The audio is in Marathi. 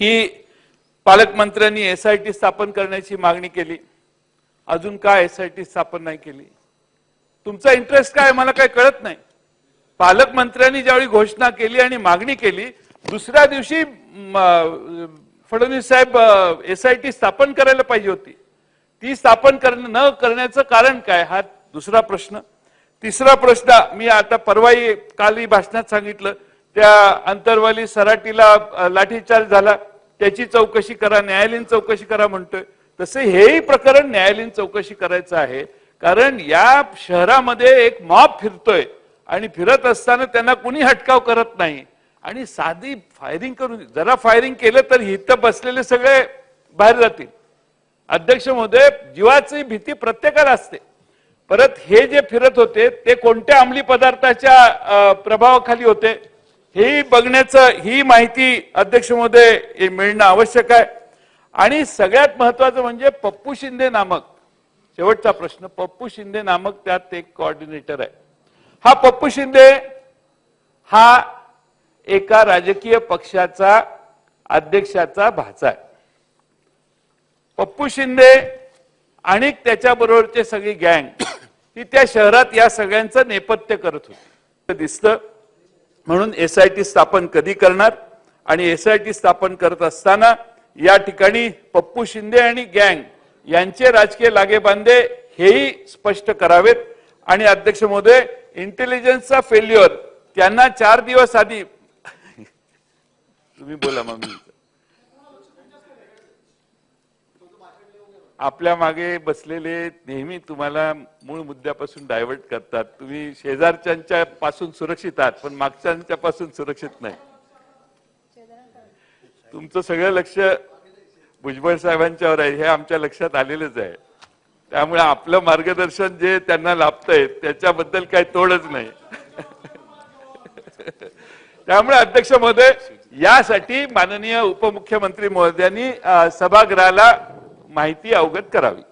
की पालकमंत्र्यांनी एसआयटी स्थापन करण्याची मागणी केली. अजून का एसआयटी स्थापन नाही केली? तुमचा इंटरेस्ट काय मला काही कळत नाही. पालकमंत्र्यांनी ज्यावेळी घोषणा केली आणि मागणी केली दुसऱ्या दिवशी फडणवीस साहेब एसआयटी स्थापन करायला पाहिजे होती. ती स्थापन करण न करण्याचं कारण काय? हा दुसरा प्रश्न. तिसरा प्रश्न मी आता परवाही कालही भाषणात सांगितलं त्या अंतरवाली सराटीला लाठीचार्ज झाला. त्याची चौकशी करा न्यायालयीन चौकशी करा म्हणतोय. तसे हेही प्रकरण न्यायालयीन चौकशी करायचं आहे. कारण या शहरामध्ये एक मॉब फिरतोय आणि फिरत असताना त्यांना कुणी हटकाव करत नाही. आणि साधी फायरिंग करून जरा फायरिंग केलं तर इथं बसलेले सगळे बाहेर जातील. अध्यक्ष महोदय जीवाची भीती प्रत्येकाला असते. परत हे जे फिरत होते ते कोणत्या अंमली पदार्थाच्या प्रभावाखाली होते? हे बघण्याचं ही माहिती अध्यक्ष महोदय हे मिळणं आवश्यक आहे. आणि सगळ्यात महत्वाचं म्हणजे पप्पू शिंदे नामक शेवटचा प्रश्न पप्पू शिंदे नामक त्यात एक कोऑर्डिनेटर आहे. हा पप्पू शिंदे हा एका राजकीय पक्षाचा अध्यक्षाचा भाचा आहे. पप्पू शिंदे आणि त्याच्याबरोबरचे सगळी गँग ती त्या शहरात या सगळ्यांचं नेपथ्य करत होती. दिसतं. म्हणून एस आय टी स्थापन कधी करणार? आणि एस आय टी स्थापन करत असताना या ठिकाणी पप्पू शिंदे आणि गँग यांचे राजकीय लागेबांधे हेही स्पष्ट करावेत. आणि अध्यक्ष महोदय इंटेलिजन्सचा फेल्युअर त्यांना चार दिवस आधी तुम्ही बोला मग. आपल्या मागे बसलेले नेहमी तुम्हाला मूळ मुद्द्यापासून डायव्हर्ट करतात. तुम्ही शेजारच्यांच्या पासून सुरक्षित आहात पण मागच्यांच्या पासून सुरक्षित नाही. तुमचं सगळं लक्ष भुजबळ साहेबांच्यावर आहे हे आमच्या लक्षात आलेलंच आहे. त्यामुळे आपलं मार्गदर्शन जे त्यांना लाभतंय त्याच्याबद्दल काही तोडच नाही. त्यामुळे अध्यक्ष महोदय यासाठी माननीय उपमुख्यमंत्री महोदयांनी सभागृहाला माहिती अवगत करावी.